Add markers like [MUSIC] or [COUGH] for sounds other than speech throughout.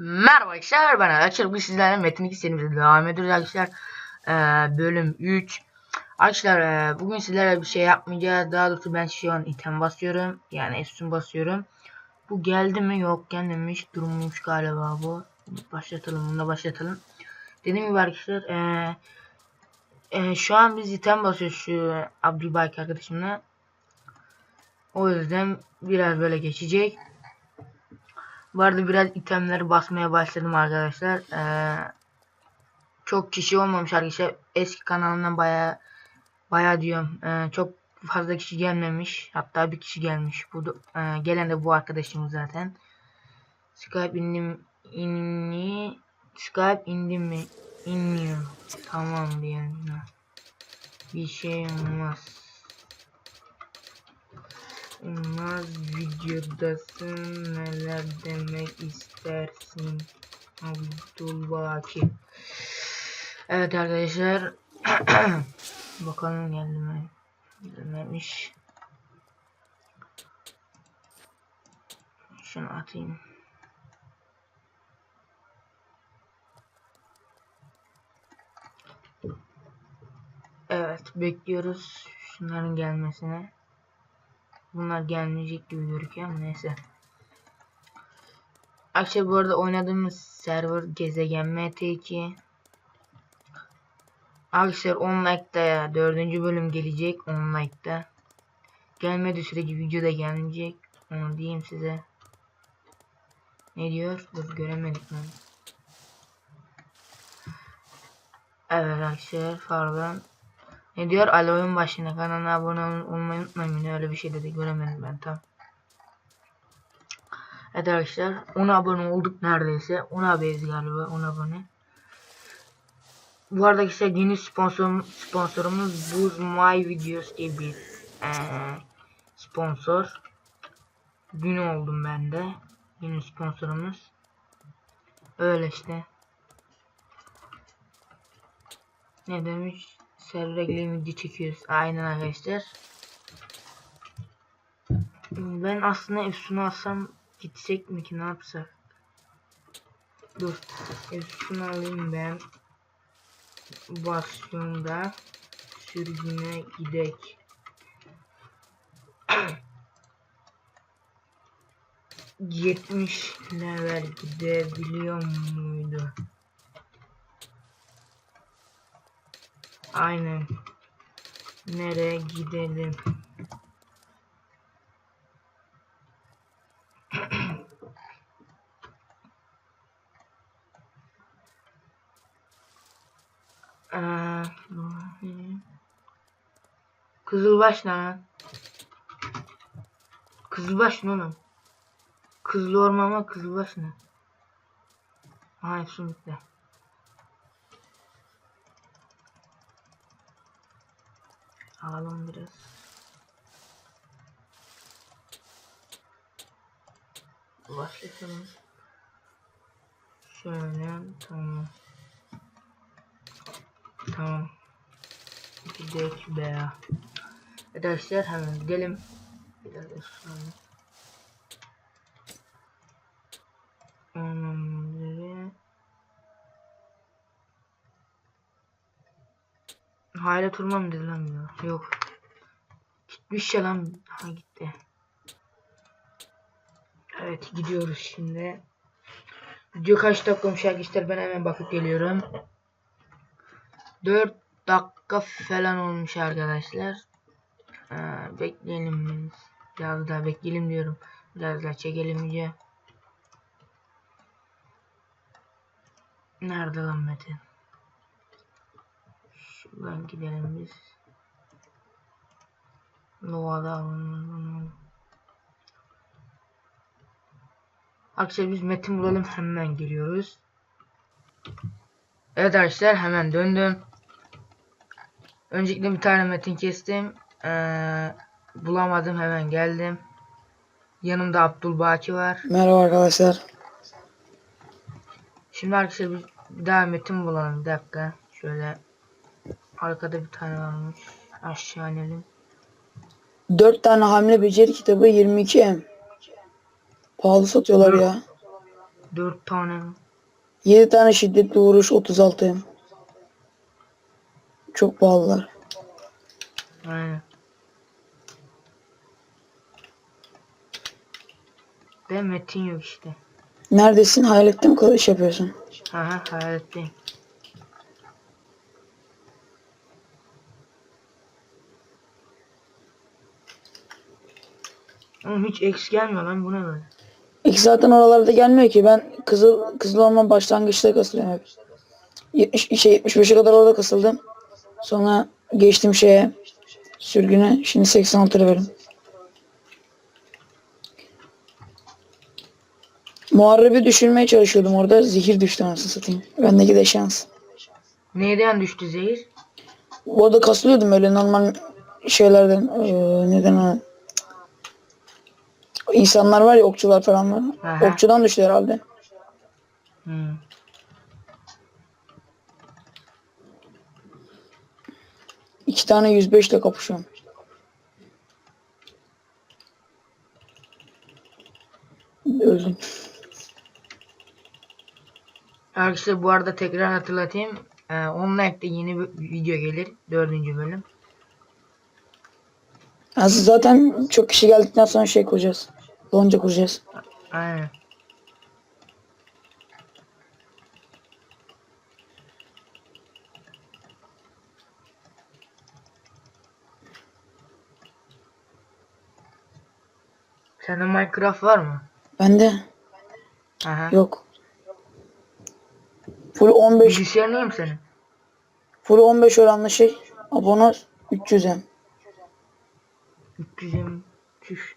Merhaba arkadaşlar ben Arkadaşlar bugün sizlerle Metin 2 serimizde devam ediyoruz arkadaşlar. Ee, Bölüm 3 Arkadaşlar e, bugün sizlerle bir şey yapmayacağız. Daha doğrusu ben şu an item basıyorum. Yani efsun basıyorum. Bu geldi mi? Yok gelmemiş. Durummuş galiba bu. Başlatalım bunu da başlatalım. Dediğim gibi arkadaşlar e, e, Şu an biz item basıyoruz şu Abdülbayk arkadaşımla. O yüzden biraz böyle geçecek bu arada biraz itemleri basmaya başladım arkadaşlar. Ee, çok kişi olmamış arkadaşlar. Eski kanalımdan baya baya diyorum. ee, çok fazla kişi gelmemiş. Hatta bir kişi gelmiş. Bu da, ee, gelen de bu arkadaşımız zaten. Skype indim inni Skype indim mi? İnmiyor. Tamam diyelim. Bir şey olmaz. Olmaz videodasın. Neler demek istersin? Abdülbaki Evet arkadaşlar. [CLEARS THROAT] Bakalım geldi mi Gelmemiş Şunu atayım. Evet bekliyoruz şunların gelmesine Bunlar gelmeyecek gibi gözüküyor ama neyse. Arkadaşlar bu arada oynadığımız server gezegen MT2. Arkadaşlar 10 like'da ya 4. bölüm gelecek 10 like'da. Gelmedi sürece video da gelmeyecek. Onu diyeyim size. Ne diyor? Dur göremedik ben. Evet arkadaşlar pardon. Ne diyor? Ali oyun başına kanalına abone ol- olmayı unutmayın. Öyle bir şey dedi. Göremedim ben tam. Evet arkadaşlar 10 abone olduk neredeyse. 10 abeyiz galiba 10 abone. Bu arada arkadaşlar yeni sponsor, sponsorumuz Buz My Videos diye bir eee, sponsor. Gün oldum ben de. Yeni sponsorumuz. Öyle işte. Ne demiş? Server'e video çekiyoruz. Aynen arkadaşlar. Ben aslında Efsun'u alsam gitsek mi ki ne yapsak? Dur. Efsun'u alayım ben. Basıyorum sürgüne gidek. [CLEARS THROAT] Yetmiş level gidebiliyor muydu? Aynen. Nereye gidelim? Eee, [CLEARS THROAT] Kızılbaş lan? Kızılbaş ne oğlum? Kızıl ormama kızılbaş ne? Aha hepsi Alalım biraz. Başlayalım. Şöyle tamam. Tamam. Gidelim be. Arkadaşlar hemen gidelim. Biraz ısınalım. Onları Hala turmam dedi lan ya. Yok. Gitmiş ya lan. Ha gitti. Evet gidiyoruz şimdi. Video kaç dakika olmuş arkadaşlar ben hemen bakıp geliyorum. 4 dakika falan olmuş arkadaşlar. Ee, bekleyelim. Biraz daha bekleyelim diyorum. Biraz daha çekelim iyice. Nerede lan Metin? Şuradan gidelim biz. Nova'da. Arkadaşlar biz metin bulalım hemen giriyoruz. Evet arkadaşlar hemen döndüm. Öncelikle bir tane metin kestim. Ee, bulamadım hemen geldim. Yanımda Abdülbaki var. Merhaba arkadaşlar. Şimdi arkadaşlar bir daha metin bulalım. Bir dakika. Şöyle arkada bir tane varmış. Aşağı inelim. 4 tane hamle beceri kitabı 22 M. Pahalı satıyorlar ya. 4 tane. 7 tane şiddetli vuruş 36. Çok pahalılar. Aynen. Ben Metin yok işte. Neredesin? Hayalette mi kılıç yapıyorsun? Aha hayaletteyim. Oğlum hiç eks gelmiyor lan bu ne böyle? İlk zaten oralarda gelmiyor ki. Ben kızıl kızıl orman başlangıçta kasılıyorum hep. 70 şey 75'e kadar orada kasıldım. Sonra geçtim şeye sürgüne. Şimdi 86 levelim. Muharrebi düşürmeye çalışıyordum orada. Zehir düştü anasını satayım. Bendeki de şans. Neyden düştü zehir? Orada kasılıyordum öyle normal şeylerden. Ee, neden o? İnsanlar var ya okçular falan var. Aha. Okçudan düştü herhalde. Hmm. İki tane 105 ile kapışıyorum. Öldüm. Arkadaşlar bu arada tekrar hatırlatayım. Ee, 10 like'da yeni bir video gelir. Dördüncü bölüm. Aslında zaten çok kişi geldikten sonra şey kuracağız. Lonca kuracağız. Aynen. Sende Minecraft var mı? Bende Aha. yok. Full 15 Bilgisayar neyim senin? full 15 oranlı şey. Abone 300 em. 300'üm. Tüş.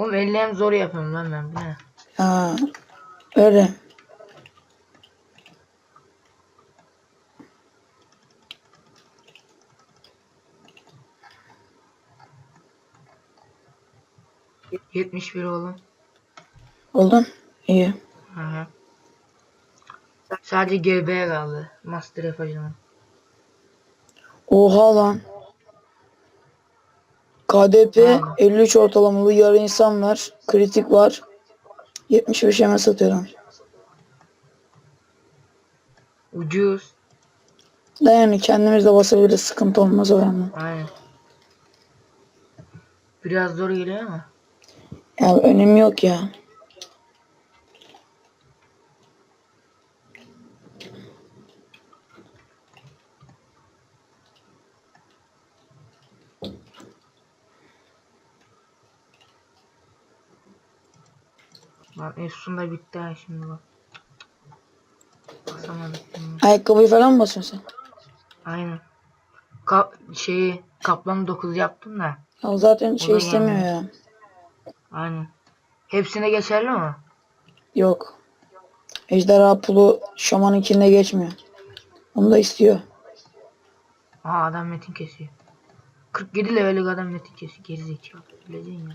Oğlum ellerim zor yapıyorum lan ben. Bu ne? Ha. Öyle. Yetmiş bir oğlum. Oldu. İyi. Aha. Sadece GB'ye kaldı. Master yapacağım. Oha lan. KDP Tamam. 53 ortalamalı yarı insan var. Kritik var. 75 hemen satıyorum. Ucuz. Da yani kendimiz de basabiliriz. Sıkıntı olmaz yandan. Aynen. Biraz zor geliyor ama. Ya önemi yok ya. Lan Efsun da bitti ha şimdi bak. Basamadık. bunu. Ayakkabıyı falan mı basıyorsun sen? Aynen. Ka şeyi kaplan 9 yaptım da. Ya zaten şey da istemiyor ya. Aynen. Hepsine geçerli mi? Yok. Ejderha pulu şamanınkinde geçmiyor. Onu da istiyor. Aa adam metin kesiyor. 47 level'lik adam metin kesiyor. Gerizekalı. Bileceksin ya.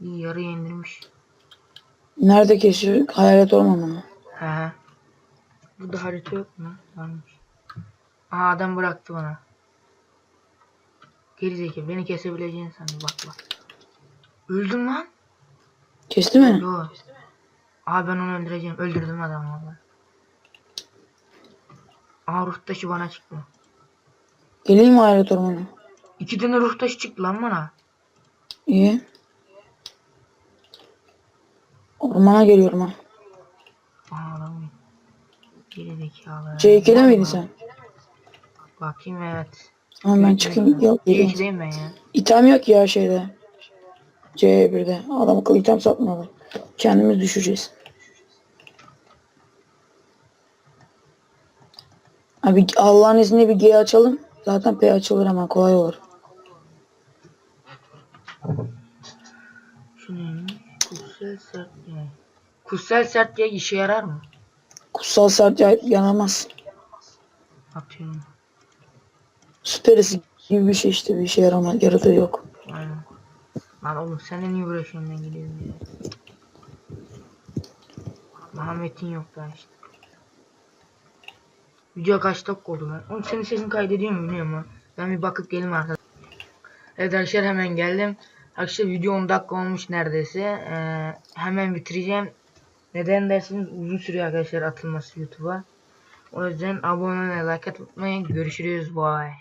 İyi yarı indirmiş. Nerede kesiyor? Hayalet ormanı mı? He he. Burada harita yok mu? Varmış. Aa adam bıraktı bana. Gerizekalı beni kesebileceğini sandı bak bak. Öldüm lan. Kesti mi? Yo. Aa ben onu öldüreceğim. Öldürdüm adamı valla. Aa ruh taşı bana çıktı. Geleyim mi hayalet ormanı? İki tane ruh taşı çıktı lan bana. İyi. Ormana geliyorum ha. Adam Gerizekalı. C2'de miydin sen? Bakayım evet. Ama ben çıkayım. Yok geleyim. C2'deyim ben ya. İtem yok ya şeyde. C1'de. Adam akıllı item satmıyorlar. Kendimiz düşeceğiz. Abi Allah'ın izniyle bir G açalım. Zaten P açılır hemen kolay olur. Şu neymiş? Kutsal sert yay. Kutsal sert yay işe yarar mı? Kutsal sert yay yanamaz. Atıyorum. Süperisi gibi bir şey işte bir işe yaramaz. Yaratığı yok. Aynen. Lan oğlum sen de niye uğraşıyorsun ben gidiyorum ya. Muhammed'in yok daha işte. Video kaç dakika oldu lan? Oğlum senin sesin kaydediyor mu bilmiyorum ama. Ben bir bakıp geleyim arkadaşlar. Evet arkadaşlar hemen geldim. Arkadaşlar video 10 dakika olmuş neredeyse. Ee, hemen bitireceğim. Neden dersiniz uzun sürüyor arkadaşlar atılması YouTube'a. O yüzden abone olmayı like atmayı görüşürüz. Bye.